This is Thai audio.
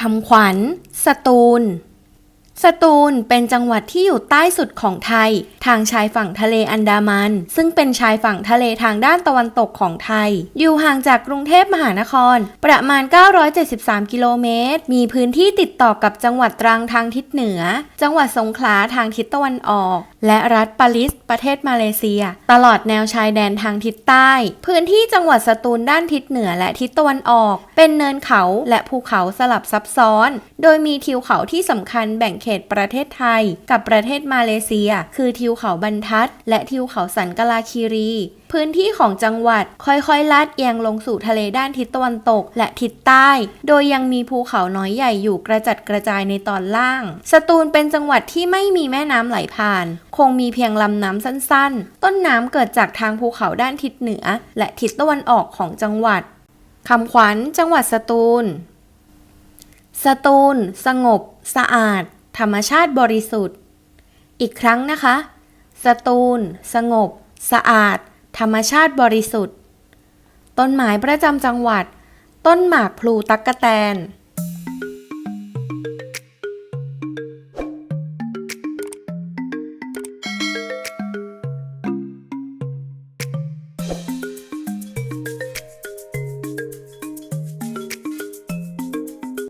คำขวัญ สตูล สตูลเป็นจังหวัดที่อยู่ใต้สุดของไทย ทางชายฝั่งทะเลอันดามัน ซึ่งเป็นชายฝั่งทะเลทางด้านตะวันตกของไทย อยู่ห่างจากกรุงเทพมหานคร ประมาณ 973 กิโลเมตร มีพื้นที่ติดต่อกับจังหวัดตรังทางทิศเหนือ จังหวัดสงขลาทางทิศตะวันออก และรัฐปาลิส ประเทศมาเลเซีย ตลอดแนวชายแดนทางทิศใต้ พื้นที่จังหวัดสตูลด้านทิศเหนือและทิศตะวันออก เป็นเนินเขาและภูเขาสลับซับซ้อน โดยมีทิวเขาที่สำคัญแบ่งเขตประเทศไทย กับประเทศมาเลเซีย คือทิวเขาบรรทัด และทิวเขาสันกลาคีรี พื้นที่ของจังหวัดค่อยๆลาดเอียงลงสู่ทะเลด้านทิศตะวันตก และทิศใต้ โดยยังมีภูเขาน้อยใหญ่อยู่กระจัดกระจายในตอนล่าง สตูลเป็นจังหวัดที่ไม่มีแม่น้ำไหลผ่าน คงมีเพียงลำน้ำสั้นๆ ต้นน้ำเกิดจากทางภูเขาด้านทิศเหนือ และทิศตะวันออกของจังหวัดคำขวัญจังหวัดสตูล สตูล สงบ สะอาด ธรรมชาติบริสุทธิ์ อีกครั้งนะคะ สตูล สงบ สะอาด ธรรมชาติบริสุทธิ์ ต้นไม้ประจำจังหวัด ต้นหมากพลูตักกะแตน